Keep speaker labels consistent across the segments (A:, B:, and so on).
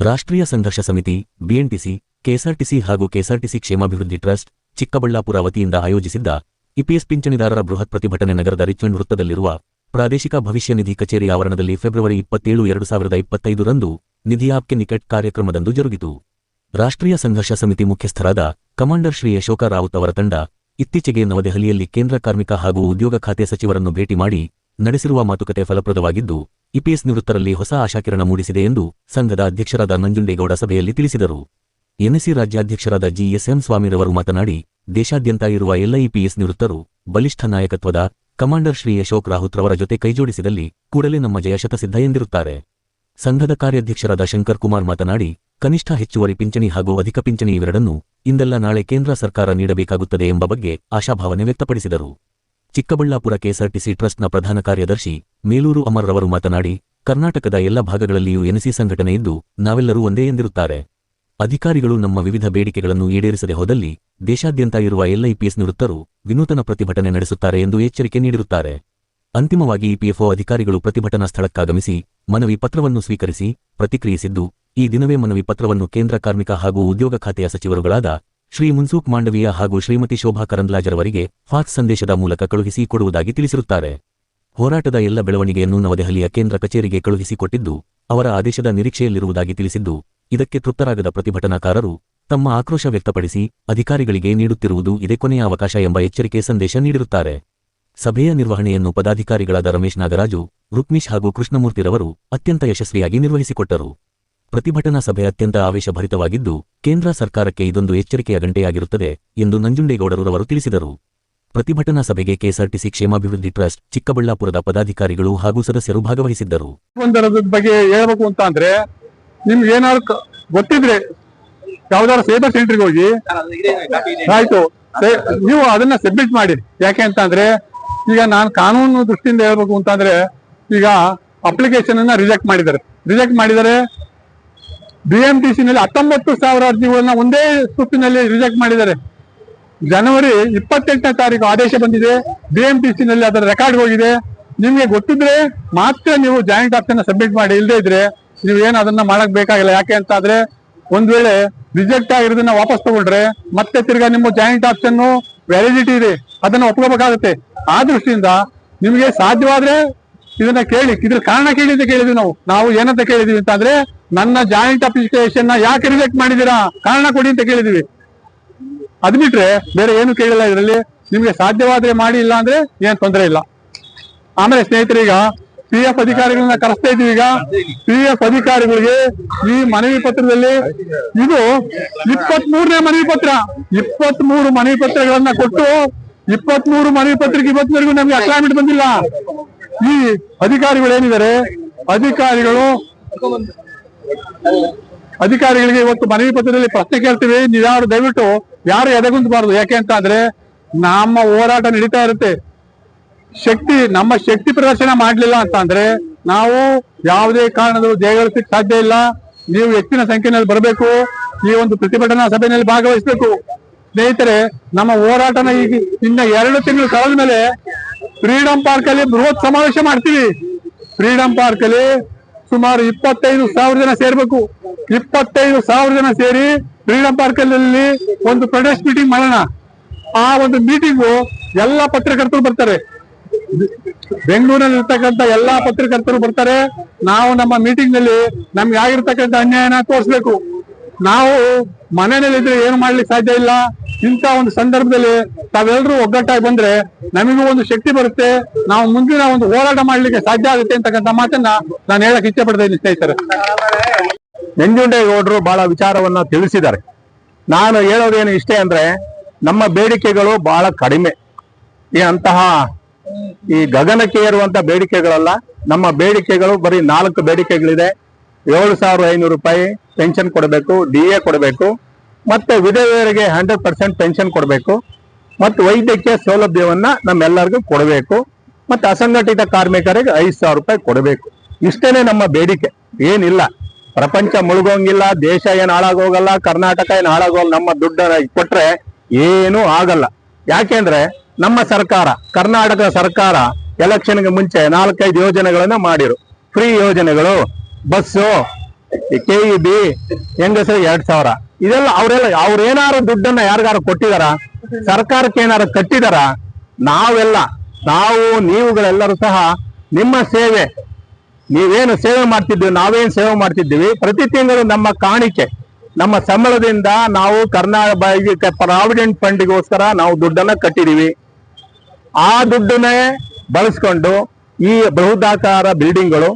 A: ರಾಷ್ಟ್ರೀಯ ಸಂಘರ್ಷ ಸಮಿತಿ ಬಿಎನ್ಟಿಸಿ ಕೆಎಸ್ಆರ್ಟಿಸಿ ಹಾಗೂ ಕೆಎಸ್ಆರ್ಟಿಸಿ ಕ್ಷೇಮಾಭಿವೃದ್ಧಿ ಟ್ರಸ್ಟ್, ಚಿಕ್ಕಬಳ್ಳಾಪುರ ವತಿಯಿಂದ ಆಯೋಜಿಸಿದ್ದ ಇಪಿಎಸ್ ಪಿಂಚಣಿದಾರರ ಬೃಹತ್ ಪ್ರತಿಭಟನೆ ನಗರದ ರಿಚ್ಮಂಡ್ ವೃತ್ತದಲ್ಲಿರುವ ಪ್ರಾದೇಶಿಕ ಭವಿಷ್ಯ ನಿಧಿ ಕಚೇರಿ ಆವರಣದಲ್ಲಿ ಫೆಬ್ರವರಿ ಇಪ್ಪತ್ತೇಳು, ಎರಡು ಸಾವಿರದ ಇಪ್ಪತ್ತೈದರಂದು ನಿಧಿ ಆಪ್ಕೆ ನಿಕಟ್ ಕಾರ್ಯಕ್ರಮದಂದು ಜರುಗಿತು. ರಾಷ್ಟ್ರೀಯ ಸಂಘರ್ಷ ಸಮಿತಿ ಮುಖ್ಯಸ್ಥರಾದ ಕಮಾಂಡರ್ ಶ್ರೀ ಅಶೋಕ ರಾವುತ್ ಅವರ ತಂಡ ಇತ್ತೀಚೆಗೆ ನವದೆಹಲಿಯಲ್ಲಿ ಕೇಂದ್ರ ಕಾರ್ಮಿಕ ಹಾಗೂ ಉದ್ಯೋಗ ಖಾತೆ ಸಚಿವರನ್ನು ಭೇಟಿ ಮಾಡಿ ನಡೆಸಿರುವ ಮಾತುಕತೆ ಫಲಪ್ರದವಾಗಿದ್ದು ಇಪಿಎಸ್ ನಿವೃತ್ತರಲ್ಲಿ ಹೊಸ ಆಶಾಕಿರಣ ಮೂಡಿಸಿದೆ ಎಂದು ಸಂಘದ ಅಧ್ಯಕ್ಷರಾದ ನಂಜುಂಡೇಗೌಡ ಸಭೆಯಲ್ಲಿ ತಿಳಿಸಿದರು. ಎನ್ಎಸಿ ರಾಜ್ಯಾಧ್ಯಕ್ಷರಾದ ಜಿಎಸ್ಎಂ ಸ್ವಾಮಿರವರು ಮಾತನಾಡಿ, ದೇಶಾದ್ಯಂತ ಇರುವ ಎಲ್ಲ ಇಪಿಎಸ್ ನಿವೃತ್ತರು ಬಲಿಷ್ಠ ನಾಯಕತ್ವದ ಕಮಾಂಡರ್ ಶ್ರೀ ಅಶೋಕ್ ರಾಹುತ್ ರವರ ಜೊತೆ ಕೈಜೋಡಿಸಿದಲ್ಲಿ ಕೂಡಲೇ ನಮ್ಮ ಜಯ ಶತಸಿದ್ಧ ಎಂದಿರುತ್ತಾರೆ. ಸಂಘದ ಕಾರ್ಯಾಧ್ಯಕ್ಷರಾದ ಶಂಕರ್ ಕುಮಾರ್ ಮಾತನಾಡಿ, ಕನಿಷ್ಠ ಹೆಚ್ಚುವರಿ ಪಿಂಚಣಿ ಹಾಗೂ ಅಧಿಕ ಪಿಂಚಣಿ ಇವೆರಡನ್ನೂ ಇಂದೆಲ್ಲ ನಾಳೆ ಕೇಂದ್ರ ಸರ್ಕಾರ ನೀಡಬೇಕಾಗುತ್ತದೆ ಎಂಬ ಬಗ್ಗೆ ಆಶಾಭಾವನೆ ವ್ಯಕ್ತಪಡಿಸಿದರು. ಚಿಕ್ಕಬಳ್ಳಾಪುರ ಕೆಎಸ್ಆರ್ಟಿಸಿ ಟ್ರಸ್ಟ್ನ ಪ್ರಧಾನ ಕಾರ್ಯದರ್ಶಿ ಮೇಲೂರು ಅಮರ್ರವರು ಮಾತನಾಡಿ, ಕರ್ನಾಟಕದ ಎಲ್ಲ ಭಾಗಗಳಲ್ಲಿಯೂ ಎನ್ಸಿ ಸಂಘಟನೆ ಇದ್ದು, ನಾವೆಲ್ಲರೂ ಒಂದೇ ಎಂದಿರುತ್ತಾರೆ. ಅಧಿಕಾರಿಗಳು ನಮ್ಮ ವಿವಿಧ ಬೇಡಿಕೆಗಳನ್ನು ಈಡೇರಿಸದೆ ಹೋದಲ್ಲಿ, ದೇಶಾದ್ಯಂತ ಇರುವ ಎಲ್ಲ ಇಪಿಎಸ್ ನಿವೃತ್ತರು ವಿನೂತನ ಪ್ರತಿಭಟನೆ ನಡೆಸುತ್ತಾರೆ ಎಂದು ಎಚ್ಚರಿಕೆ ನೀಡಿರುತ್ತಾರೆ. ಅಂತಿಮವಾಗಿ ಇಪಿಎಫ್ಒ ಅಧಿಕಾರಿಗಳು ಪ್ರತಿಭಟನಾ ಸ್ಥಳಕ್ಕಾಗಮಿಸಿ, ಮನವಿ ಪತ್ರವನ್ನು ಸ್ವೀಕರಿಸಿ, ಪ್ರತಿಕ್ರಿಯಿಸಿದ್ದು, ಈ ದಿನವೇ ಮನವಿ ಪತ್ರವನ್ನು ಕೇಂದ್ರ ಕಾರ್ಮಿಕ ಹಾಗೂ ಉದ್ಯೋಗ ಖಾತೆಯ ಸಚಿವರುಗಳಾದ ಶ್ರೀ ಮುನ್ಸೂಕ್ ಮಾಂಡವೀಯ ಹಾಗೂ ಶ್ರೀಮತಿ ಶೋಭಾ ಕರಂದ್ಲಾಜರವರಿಗೆ ಫಾಕ್ಸ್ ಸಂದೇಶದ ಮೂಲಕ ಕಳುಹಿಸಿ ಕೊಡುವುದಾಗಿ ತಿಳಿಸಿರುತ್ತಾರೆ. ಹೋರಾಟದ ಎಲ್ಲ ಬೆಳವಣಿಗೆಯನ್ನು ನವದೆಹಲಿಯ ಕೇಂದ್ರ ಕಚೇರಿಗೆ ಕಳುಹಿಸಿಕೊಟ್ಟಿದ್ದು ಅವರ ಆದೇಶದ ನಿರೀಕ್ಷೆಯಲ್ಲಿರುವುದಾಗಿ ತಿಳಿಸಿದ್ದು, ಇದಕ್ಕೆ ತೃಪ್ತರಾಗದ ಪ್ರತಿಭಟನಾಕಾರರು ತಮ್ಮ ಆಕ್ರೋಶ ವ್ಯಕ್ತಪಡಿಸಿ ಅಧಿಕಾರಿಗಳಿಗೆ ನೀಡುತ್ತಿರುವುದು ಇದೇ ಕೊನೆಯ ಅವಕಾಶ ಎಂಬ ಎಚ್ಚರಿಕೆ ಸಂದೇಶ ನೀಡಿರುತ್ತಾರೆ. ಸಭೆಯ ನಿರ್ವಹಣೆಯನ್ನು ಪದಾಧಿಕಾರಿಗಳಾದ ರಮೇಶ್ ನಾಗರಾಜು, ರುಕ್ಮಿಶ್ ಹಾಗೂ ಕೃಷ್ಣಮೂರ್ತಿರವರು ಅತ್ಯಂತ ಯಶಸ್ವಿಯಾಗಿ ನಿರ್ವಹಿಸಿಕೊಟ್ಟರು. ಪ್ರತಿಭಟನಾ ಸಭೆ ಅತ್ಯಂತ ಆವೇಶಭರಿತವಾಗಿದ್ದು, ಕೇಂದ್ರ ಸರ್ಕಾರಕ್ಕೆ ಇದೊಂದು ಎಚ್ಚರಿಕೆಯ ಗಂಟೆಯಾಗಿರುತ್ತದೆ ಎಂದು ನಂಜುಂಡೇಗೌಡರವರು ತಿಳಿಸಿದರು. ಪ್ರತಿಭಟನಾ ಸಭೆಗೆ ಕೆಎಸ್ಆರ್ಟಿಸಿ ಕ್ಷೇಮಾಭಿವೃದ್ಧಿ ಟ್ರಸ್ಟ್, ಚಿಕ್ಕಬಳ್ಳಾಪುರದ ಪದಾಧಿಕಾರಿಗಳು ಹಾಗೂ ಸದಸ್ಯರು ಭಾಗವಹಿಸಿದ್ದರು.
B: ಬಗ್ಗೆ ಹೇಳಬೇಕು ಅಂತ ಅಂದ್ರೆ, ನಿಮ್ಗೆ ಏನಾದ್ರು ಗೊತ್ತಿದ್ರೆ ಯಾವ್ದಾದ್ರು ಸೇಬರ್ ಸೆಂಟರ್ಗೆ ಹೋಗಿ. ಆಯ್ತು. ನೀವು ಅದನ್ನ ಸಬ್ಮಿಟ್ ಮಾಡಿ. ಯಾಕೆ ಅಂತ ಅಂದ್ರೆ, ಈಗ ನಾನು ಕಾನೂನು ದೃಷ್ಟಿಯಿಂದ ಹೇಳ್ಬೇಕು ಅಂತಂದ್ರೆ ಈಗ ಅಪ್ಲಿಕೇಶನ್ ಅನ್ನ ರಿಜೆಕ್ಟ್ ಮಾಡಿದ್ದಾರೆ. ರಿಜೆಕ್ಟ್ ಮಾಡಿದರೆ ಬಿ ಎಂ ಟಿ ನಲ್ಲಿ ಹತ್ತೊಂಬತ್ತು ಸಾವಿರ ಅರ್ಜಿಗಳನ್ನ ಒಂದೇ ಸುತ್ತಿನಲ್ಲಿ ರಿಜೆಕ್ಟ್ ಮಾಡಿದ್ದಾರೆ. ಜನವರಿ ಇಪ್ಪತ್ತೆಂಟನೇ ತಾರೀಕು ಆದೇಶ ಬಂದಿದೆ. ಬಿ ಎಂ ನಲ್ಲಿ ಅದರ ರೆಕಾರ್ಡ್ ಹೋಗಿದೆ. ನಿಮ್ಗೆ ಗೊತ್ತಿದ್ರೆ ಮಾತ್ರ ನೀವು ಜಾಯಿಂಟ್ ಆಪ್ಷನ್ ಸಬ್ಮಿಟ್ ಮಾಡಿ ಇಲ್ಲದೆ ಇದ್ರೆ ನೀವು ಏನು ಅದನ್ನ ಮಾಡಕ್ ಬೇಕಾಗಿಲ್ಲ. ಯಾಕೆ ಅಂತ ಆದ್ರೆ ಒಂದ್ ವೇಳೆ ರಿಜೆಕ್ಟ್ ಆಗಿರೋದನ್ನ ವಾಪಸ್ ತಗೊಂಡ್ರೆ ಮತ್ತೆ ತಿರ್ಗಾ ನಿಮ್ಮ ಜಾಯಿಂಟ್ ಆಪ್ಷನ್ ವ್ಯಾಲಿಡಿಟಿ ಇದೆ. ಅದನ್ನ ಒಪ್ಕೋಬೇಕಾಗುತ್ತೆ. ಆ ದೃಷ್ಟಿಯಿಂದ ನಿಮಗೆ ಸಾಧ್ಯವಾದ್ರೆ ಇದನ್ನ ಕೇಳಿ, ಇದ್ರ ಕಾರಣ ಕೇಳಿ ಅಂತ ಕೇಳಿದ್ವಿ ನಾವು. ನಾವು ಏನಂತ ಕೇಳಿದ್ವಿ ಅಂತ ಅಂದ್ರೆ, ನನ್ನ ಜಾಯಿಂಟ್ ಅಪ್ಲಿಕೇಶನ್ನ ಯಾಕೆ ರಿಜೆಕ್ಟ್ ಮಾಡಿದೀರಾ ಕಾರಣ ಕೊಡಿ ಅಂತ ಕೇಳಿದೀವಿ. ಅದ್ ಬಿಟ್ರೆ ಬೇರೆ ಏನು ಕೇಳಿಲ್ಲ ಇದರಲ್ಲಿ. ನಿಮ್ಗೆ ಸಾಧ್ಯವಾದ್ರೆ ಮಾಡಿ, ಇಲ್ಲ ಅಂದ್ರೆ ಏನ್ ತೊಂದರೆ ಇಲ್ಲ. ಆಮೇಲೆ ಸ್ನೇಹಿತರೀಗ ಪಿ ಎಫ್ ಅಧಿಕಾರಿಗಳನ್ನ ಕರೆಸ್ತಾ ಇದೀವಿ ಈಗ. ಪಿ ಎಫ್ ಅಧಿಕಾರಿಗಳಿಗೆ ಈ ಮನವಿ ಪತ್ರದಲ್ಲಿ ಇದು ಇಪ್ಪತ್ ಮೂರನೇ ಮನವಿ ಪತ್ರ. ಇಪ್ಪತ್ ಮೂರು ಮನವಿ ಪತ್ರಗಳನ್ನ ಕೊಟ್ಟು ಇಪ್ಪತ್ ಮೂರು ಮನವಿ ಪತ್ರಕ್ಕೆ ಇವತ್ತಿನವರೆಗೂ ನಮ್ಗೆ ಅಕ್ಲಾಮೆಂಟ್ ಬಂದಿಲ್ಲ. ಈ ಅಧಿಕಾರಿಗಳು ಏನಿದ್ದಾರೆ ಅಧಿಕಾರಿಗಳು ಅಧಿಕಾರಿಗಳಿಗೆ ಇವತ್ತು ಮನವಿ ಪತ್ರದಲ್ಲಿ ಪ್ರಶ್ನೆ ಕೇಳ್ತೀವಿ. ನೀವ್ಯಾರು ದಯವಿಟ್ಟು ಯಾರು ಎದೆಗುಂದಬಾರದು? ಯಾಕೆ ಅಂತ ಅಂದ್ರೆ ನಮ್ಮ ಹೋರಾಟ ನಡೀತಾ ಇರುತ್ತೆ. ಶಕ್ತಿ, ನಮ್ಮ ಶಕ್ತಿ ಪ್ರದರ್ಶನ ಮಾಡ್ಲಿಲ್ಲ ಅಂತ ಅಂದ್ರೆ ನಾವು ಯಾವುದೇ ಕಾರಣದಲ್ಲೂ ಜಯಗಳಿಸಲಿಕ್ಕೆ ಸಾಧ್ಯ ಇಲ್ಲ. ನೀವು ಹೆಚ್ಚಿನ ಸಂಖ್ಯೆಯಲ್ಲಿ ಬರಬೇಕು. ಈ ಒಂದು ಪ್ರತಿಭಟನಾ ಸಭೆಯಲ್ಲಿ ಭಾಗವಹಿಸಬೇಕು. ಸ್ನೇಹಿತರೆ, ನಮ್ಮ ಹೋರಾಟನ ಈಗ ಇನ್ನ ಎರಡು ತಿಂಗಳು ಕಳೆದ ಮೇಲೆ ಫ್ರೀಡಂ ಪಾರ್ಕ್ ಅಲ್ಲಿ ಬೃಹತ್ ಸಮಾವೇಶ ಮಾಡ್ತೀವಿ. ಫ್ರೀಡಂ ಪಾರ್ಕ್ ಅಲ್ಲಿ ಸುಮಾರು ಇಪ್ಪತ್ತೈದು ಸಾವಿರ ಜನ ಸೇರ್ಬೇಕು. ಇಪ್ಪತ್ತೈದು ಸಾವಿರ ಜನ ಸೇರಿ ಫ್ರೀಡಂ ಪಾರ್ಕ್ ಅಲ್ಲಿ ಒಂದು ಪ್ರೊಟೆಸ್ಟ್ ಮೀಟಿಂಗ್ ಮಾಡೋಣ. ಆ ಒಂದು ಮೀಟಿಂಗು ಎಲ್ಲಾ ಪತ್ರಕರ್ತರು ಬರ್ತಾರೆ. ಬೆಂಗಳೂರಲ್ಲಿ ಇರ್ತಕ್ಕಂಥ ಎಲ್ಲಾ ಪತ್ರಕರ್ತರು ಬರ್ತಾರೆ. ನಾವು ನಮ್ಮ ಮೀಟಿಂಗ್ನಲ್ಲಿ ನಮ್ಗೆ ಆಗಿರ್ತಕ್ಕಂಥ ಅನ್ಯಾಯನ ತೋರಿಸ್ಬೇಕು. ನಾವು ಮನೆಯಲ್ಲಿದ್ರೆ ಏನು ಮಾಡ್ಲಿಕ್ಕೆ ಸಾಧ್ಯ ಇಲ್ಲ? ಇಂಥ ಒಂದು ಸಂದರ್ಭದಲ್ಲಿ ತಾವೆಲ್ಲರೂ ಒಗ್ಗಟ್ಟಾಗಿ ಬಂದ್ರೆ ನಮಗೂ ಒಂದು ಶಕ್ತಿ ಬರುತ್ತೆ. ನಾವು ಮುಂದಿನ ಒಂದು ಹೋರಾಟ ಮಾಡ್ಲಿಕ್ಕೆ ಸಾಧ್ಯ ಆಗುತ್ತೆ ಅಂತಕ್ಕಂಥ ಮಾತನ್ನ ನಾನು ಹೇಳಕ್ ಇಚ್ಛೆ ಪಡ್ತಾ ಇದ್ದೀನಿ ಸ್ನೇಹಿತರೆ.
C: ನಂಜುಂಡೇಗೌಡರು ಬಹಳ ವಿಚಾರವನ್ನ ತಿಳಿಸಿದ್ದಾರೆ. ನಾನು ಹೇಳೋದೇನು ಇಷ್ಟೇ ಅಂದ್ರೆ, ನಮ್ಮ ಬೇಡಿಕೆಗಳು ಬಹಳ ಕಡಿಮೆ. ಈ ಅಂತಹ ಈ ಗಗನಕ್ಕೆ ಏರುವಂತ ಬೇಡಿಕೆಗಳಲ್ಲ, ನಮ್ಮ ಬೇಡಿಕೆಗಳು ಬರೀ ನಾಲ್ಕು ಬೇಡಿಕೆಗಳಿದೆ. ಏಳು ಸಾವಿರದ ಐನೂರು ರೂಪಾಯಿ ಪೆನ್ಷನ್ ಕೊಡಬೇಕು ಡಿ ಎ ಕೊಡಬೇಕು, ಮತ್ತೆ ವಿಧವೆಯರಿಗೆ ಹಂಡ್ರೆಡ್ ಪರ್ಸೆಂಟ್ ಪೆನ್ಷನ್ ಕೊಡಬೇಕು, ಮತ್ತು ವೈದ್ಯಕೀಯ ಸೌಲಭ್ಯವನ್ನ ನಮ್ಮೆಲ್ಲರಿಗೂ ಕೊಡಬೇಕು, ಮತ್ತೆ ಅಸಂಘಟಿತ ಕಾರ್ಮಿಕರಿಗೆ ಐದು ಸಾವಿರ ರೂಪಾಯಿ ಕೊಡಬೇಕು. ಇಷ್ಟೇನೆ ನಮ್ಮ ಬೇಡಿಕೆ. ಏನಿಲ್ಲ. ಪ್ರಪಂಚ ಮುಳುಗೋಂಗಿಲ್ಲ, ದೇಶ ಏನು ಹಾಳಾಗೋಗಲ್ಲ, ಕರ್ನಾಟಕ ಏನು ಹಾಳಾಗೋಲ್ಲ, ನಮ್ಮ ದುಡ್ಡನ್ನ ಕೊಟ್ರೆ ಏನೂ ಆಗಲ್ಲ. ಯಾಕೆಂದ್ರೆ ನಮ್ಮ ಸರ್ಕಾರ ಕರ್ನಾಟಕ ಸರ್ಕಾರ ಎಲೆಕ್ಷನ್ಗೆ ಮುಂಚೆ ನಾಲ್ಕೈದು ಯೋಜನೆಗಳನ್ನ ಮಾಡಿರು. ಫ್ರೀ ಯೋಜನೆಗಳು, ಬಸ್ಸು
D: ಕೆ ಇ ಬಿ ಹೆಂಗಸರಿಗೆ ಎರಡ್ ಸಾವಿರ. ಇದೆಲ್ಲ ಅವರೆಲ್ಲ ಅವ್ರೇನಾರು ದುಡ್ಡನ್ನ ಯಾರಿಗಾರು ಕೊಟ್ಟಿದಾರ? ಸರ್ಕಾರಕ್ಕೆ ಏನಾರು ಕಟ್ಟಿದಾರ? ನಾವೆಲ್ಲ, ನಾವು, ನೀವುಗಳೆಲ್ಲರೂ ಸಹ ನಿಮ್ಮ ಸೇವೆ, ನೀವೇನು ಸೇವೆ ಮಾಡ್ತಿದ್ದೀವಿ, ನಾವೇನು ಸೇವೆ ಮಾಡ್ತಿದ್ದೀವಿ, ಪ್ರತಿ ತಿಂಗಳು ನಮ್ಮ ಕಾಣಿಕೆ, ನಮ್ಮ ಸಂಬಳದಿಂದ ನಾವು ಕರ್ನಾಟಕ ಪ್ರಾವಿಡೆಂಟ್ ಫಂಡ್ಗೋಸ್ಕರ ನಾವು ದುಡ್ಡನ್ನ ಕಟ್ಟಿದೀವಿ. ಆ ದುಡ್ಡನ್ನೇ ಬಳಸ್ಕೊಂಡು ಈ ಬೃಹದಾಕಾರ ಬಿಲ್ಡಿಂಗ್ಗಳು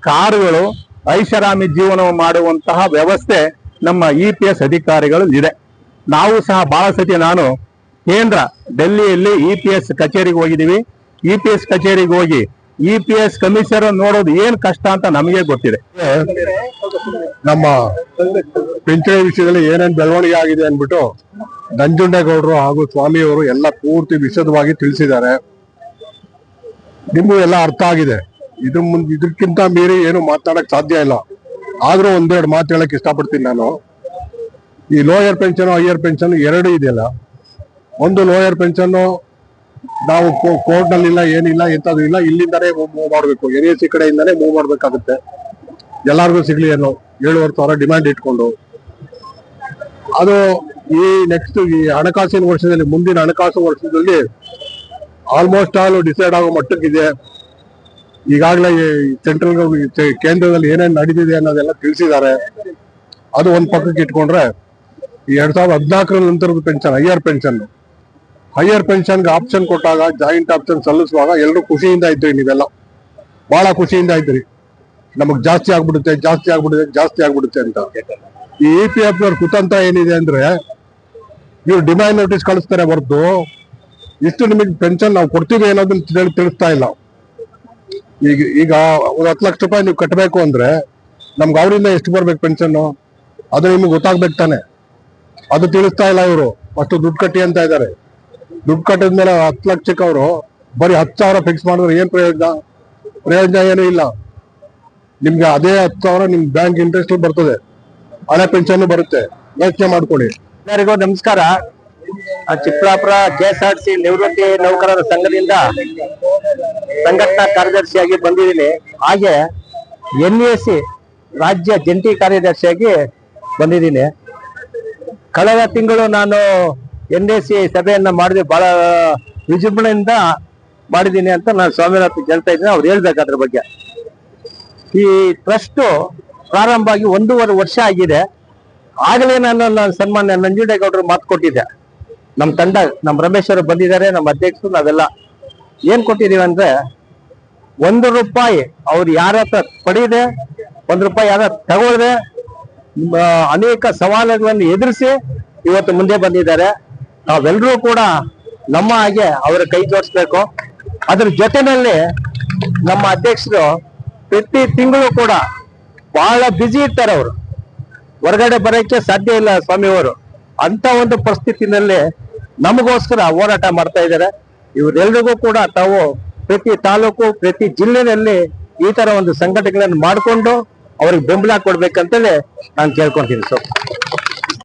D: ಕಾರುಗಳು ಐಷಾರಾಮಿ ಜೀವನ ಮಾಡುವಂತಹ ವ್ಯವಸ್ಥೆ ನಮ್ಮ ಇ ಪಿ ಎಸ್ ಅಧಿಕಾರಿಗಳು ಇದೆ. ನಾವು ಸಹ ಬಹಳ ಸತಿ ನಾನು ಕೇಂದ್ರ ಡೆಲ್ಲಿಯಲ್ಲಿ ಇ ಪಿ ಎಸ್ ಕಚೇರಿಗೆ ಹೋಗಿದ್ದೀವಿ. ಇ ಪಿ ಎಸ್ ಕಚೇರಿಗೆ ಹೋಗಿ ಇ ಪಿ ಎಸ್ ಕಮಿಷನರ್ ನೋಡೋದು ಏನ್ ಕಷ್ಟ ಅಂತ ನಮಗೆ ಗೊತ್ತಿದೆ.
E: ನಮ್ಮ ಪಿಂಚಣಿ ವಿಷಯದಲ್ಲಿ ಏನೇನ್ ಬೆಳವಣಿಗೆ ಆಗಿದೆ ಅನ್ಬಿಟ್ಟು ನಂಜುಂಡೇಗೌಡರು ಹಾಗೂ ಸ್ವಾಮಿಯವರು ಎಲ್ಲ ಪೂರ್ತಿ ವಿಶದವಾಗಿ ತಿಳಿಸಿದ್ದಾರೆ. ನಿಮಗೂ ಎಲ್ಲ ಅರ್ಥ ಆಗಿದೆ. ಇದ್ರ ಮುಂದೆ ಇದಕ್ಕಿಂತ ಮೀರಿ ಏನು ಮಾತಾಡಕ್ ಸಾಧ್ಯ ಇಲ್ಲ. ಆದ್ರೂ ಒಂದೆರಡು ಮಾತು ಹೇಳಕ್ ಇಷ್ಟಪಡ್ತೀನಿ ನಾನು. ಈ ಲೋಯರ್ ಪೆನ್ಷನ್ ಹೈಯರ್ ಪೆನ್ಷನ್ ಎರಡು ಇದೆಯಲ್ಲ. ಒಂದು ಲೋಯರ್ ಪೆನ್ಷನ್ ನಾವು ಕೋರ್ಟ್ನಲ್ಲಿ ಇಲ್ಲ ಏನಿಲ್ಲ ಎಂತದ್ದು ಇಲ್ಲ. ಇಲ್ಲಿಂದಾನೇ ಮೂವ್ ಮಾಡಬೇಕು. ಎನ್ ಎಸ್ ಸಿ ಕಡೆಯಿಂದಾನೇ ಮೂವ್ ಮಾಡ್ಬೇಕಾಗುತ್ತೆ. ಎಲ್ಲಾರ್ಗು ಸಿಗ್ಲಿ ಅನ್ನೋ ಏಳುವರೆ ಸಾವಿರ ಡಿಮ್ಯಾಂಡ್ ಇಟ್ಕೊಂಡು. ಅದು ಈ ನೆಕ್ಸ್ಟ್ ಈ ಹಣಕಾಸಿನ ವರ್ಷದಲ್ಲಿ, ಮುಂದಿನ ಹಣಕಾಸು ವರ್ಷದಲ್ಲಿ ಆಲ್ಮೋಸ್ಟ್ ಆಲ್ ಡಿಸೈಡ್ ಆಗೋ ಮಟ್ಟಕ್ಕಿದೆ. ಈಗಾಗಲೇ ಸೆಂಟ್ರಲ್ ಕೇಂದ್ರದಲ್ಲಿ ಏನೇನು ನಡೀತಿದೆ ಅನ್ನೋದೆಲ್ಲ ತಿಳಿಸಿದ್ದಾರೆ. ಅದು ಒಂದು ಪಕ್ಕಕ್ಕೆ ಇಟ್ಕೊಂಡ್ರೆ ಈ ಎರಡ್ ಸಾವಿರದ ಹದಿನಾಲ್ಕರ ನಂತರದ ಪೆನ್ಷನ್ ಹೈಯರ್ ಪೆನ್ಷನ್ ಹೈಯರ್ ಪೆನ್ಷನ್ಗೆ ಆಪ್ಷನ್ ಕೊಟ್ಟಾಗ ಜಾಯಿಂಟ್ ಆಪ್ಷನ್ ಸಲ್ಲಿಸುವಾಗ ಎಲ್ಲರೂ ಖುಷಿಯಿಂದ ಇದ್ರಿ ನೀವೆಲ್ಲ. ಬಹಳ ಖುಷಿಯಿಂದ ಇದ್ರಿ. ನಮಗ್ ಜಾಸ್ತಿ ಆಗ್ಬಿಡುತ್ತೆ ಜಾಸ್ತಿ ಆಗ್ಬಿಡುತ್ತೆ ಜಾಸ್ತಿ ಆಗ್ಬಿಡುತ್ತೆ ಅಂತ. ಈ ಇ ಪಿ ಎಫ್ ಅವ್ರ ಕುತಂತ್ರ ಏನಿದೆ ಅಂದ್ರೆ, ಇವ್ರು ಡಿಮ್ಯಾಂಡ್ ನೋಟಿಸ್ ಕಳಿಸ್ತಾರೆ ಹೊರತು, ಇಷ್ಟು ನಿಮಗೆ ಪೆನ್ಷನ್ ನಾವು ಕೊಡ್ತೀವಿ ಅನ್ನೋದನ್ನ ತಿಳ್- ತಿಳಿಸ್ತಾ ಇಲ್ಲ. ಈಗ ಈಗ ಒಂದು ಹತ್ತು ಲಕ್ಷ ರೂಪಾಯಿ ನೀವು ಕಟ್ಟಬೇಕು ಅಂದ್ರೆ ನಮ್ಗೆ ಅವರಿಂದ ಎಷ್ಟು ಬರ್ಬೇಕು ಪೆನ್ಷನ್ ಅದು ನಿಮ್ಗೆ ಗೊತ್ತಾಗ್ಬೇಕು ತಾನೆ. ಅದು ತಿಳಿಸ್ತಾ ಇಲ್ಲ ಇವರು. ಅಷ್ಟು ದುಡ್ಡು ಕಟ್ಟಿ ಅಂತ ಇದ್ದಾರೆ ದುಡ್ಡು ಕಟ್ಟಿದ್ಮೇಲೆ ಹತ್ತು ಲಕ್ಷಕ್ಕೆ ಅವರು ಬರೀ ಹತ್ತು ಸಾವಿರ ಫಿಕ್ಸ್ ಮಾಡಿದ್ರೆ ಏನ್ ಪ್ರಯೋಜನ? ಪ್ರಯೋಜನ ಏನೂ ಇಲ್ಲ. ನಿಮ್ಗೆ ಅದೇ ಹತ್ತು ಸಾವಿರ ನಿಮ್ ಬ್ಯಾಂಕ್ ಇಂಟ್ರೆಸ್ಟ್ ಬರ್ತದೆ. ಹಳೆ ಪೆನ್ಷನ್ ಬರುತ್ತೆ. ಯೋಚನೆ ಮಾಡ್ಕೊಳ್ಳಿ.
D: ಎಲ್ಲರಿಗೂ ನಮಸ್ಕಾರ. ಆ Chikkaballapur K S R C ನಿವೃತ್ತಿ ನೌಕರರ ಸಂಘದಿಂದ ಸಂಘಟನಾ ಕಾರ್ಯದರ್ಶಿಯಾಗಿ ಬಂದಿದ್ದೀನಿ. ಹಾಗೆ ಎನ್ ರಾಜ್ಯ ಜಂಟಿ ಕಾರ್ಯದರ್ಶಿಯಾಗಿ ಬಂದಿದ್ದೀನಿ. ಕಳೆದ ತಿಂಗಳು ನಾನು ಎನ್ ಎ ಸಿ ಸಭೆಯನ್ನ ಮಾಡಿದೆ. ಬಹಳ ವಿಜೃಂಭಣೆಯಿಂದ ಮಾಡಿದ್ದೀನಿ ಅಂತ ನಾನು ಸ್ವಾಮಿನಾಥ್ ಹೇಳ್ತಾ ಇದ್ದೀನಿ. ಅವ್ರು ಹೇಳ್ಬೇಕು ಅದ್ರ ಬಗ್ಗೆ. ಈ ಟ್ರಸ್ಟ್ ಪ್ರಾರಂಭ ಆಗಿ ಒಂದೂವರೆ ವರ್ಷ ಆಗಿದೆ. ಆಗಲೇ ನಾನು ನನ್ನ ಸನ್ಮಾನ್ಯ ನಂಜುಂಡೇಗೌಡರು ಮಾತು ಕೊಟ್ಟಿದ್ದೆ. ನಮ್ಮ ತಂಡ ನಮ್ಮ ರಮೇಶ್ ಅವರು ಬಂದಿದ್ದಾರೆ ನಮ್ಮ ಅಧ್ಯಕ್ಷರು, ನಾವೆಲ್ಲ ಏನ್ ಕೊಟ್ಟಿದೀವಿ ಅಂದ್ರೆ ಒಂದು ರೂಪಾಯಿ ಅವ್ರು ಯಾರ ಹತ್ರ ಪಡೆಯದೆ, ಒಂದು ರೂಪಾಯಿ ಯಾರ ತಗೊಳ್ದೆ ಅನೇಕ ಸವಾಲುಗಳನ್ನು ಎದುರಿಸಿ ಇವತ್ತು ಮುಂದೆ ಬಂದಿದ್ದಾರೆ. ನಾವೆಲ್ಲರೂ ಕೂಡ ನಮ್ಮ ಹಾಗೆ ಅವರ ಕೈ ಜೋಡಿಸ್ಬೇಕು. ಅದ್ರ ಜೊತೆನಲ್ಲಿ ನಮ್ಮ ಅಧ್ಯಕ್ಷರು ಪ್ರತಿ ತಿಂಗಳು ಕೂಡ ಬಹಳ ಬ್ಯುಸಿ ಇರ್ತಾರೆ ಅವರು. ಹೊರಗಡೆ ಬರೋಕ್ಕೆ ಸಾಧ್ಯ ಇಲ್ಲ ಸ್ವಾಮಿಯವರು ಅಂತ ಒಂದು ಪರಿಸ್ಥಿತಿನಲ್ಲಿ ನಮಗೋಸ್ಕರ ಹೋರಾಟ ಮಾಡ್ತಾ ಇದ್ದಾರೆ. ಇವರೆಲ್ರಿಗೂ ಕೂಡ ತಾವು ಪ್ರತಿ ತಾಲೂಕು, ಪ್ರತಿ ಜಿಲ್ಲೆಯಲ್ಲಿ ಈ ತರ ಒಂದು ಸಂಘಟನೆಗಳನ್ನು ಮಾಡಿಕೊಂಡು ಅವ್ರಿಗೆ ಬೆಂಬಲ ಕೊಡ್ಬೇಕಂತೇಳಿ ನಾನು ಕೇಳ್ಕೊಂತೀನಿ ಸರ್.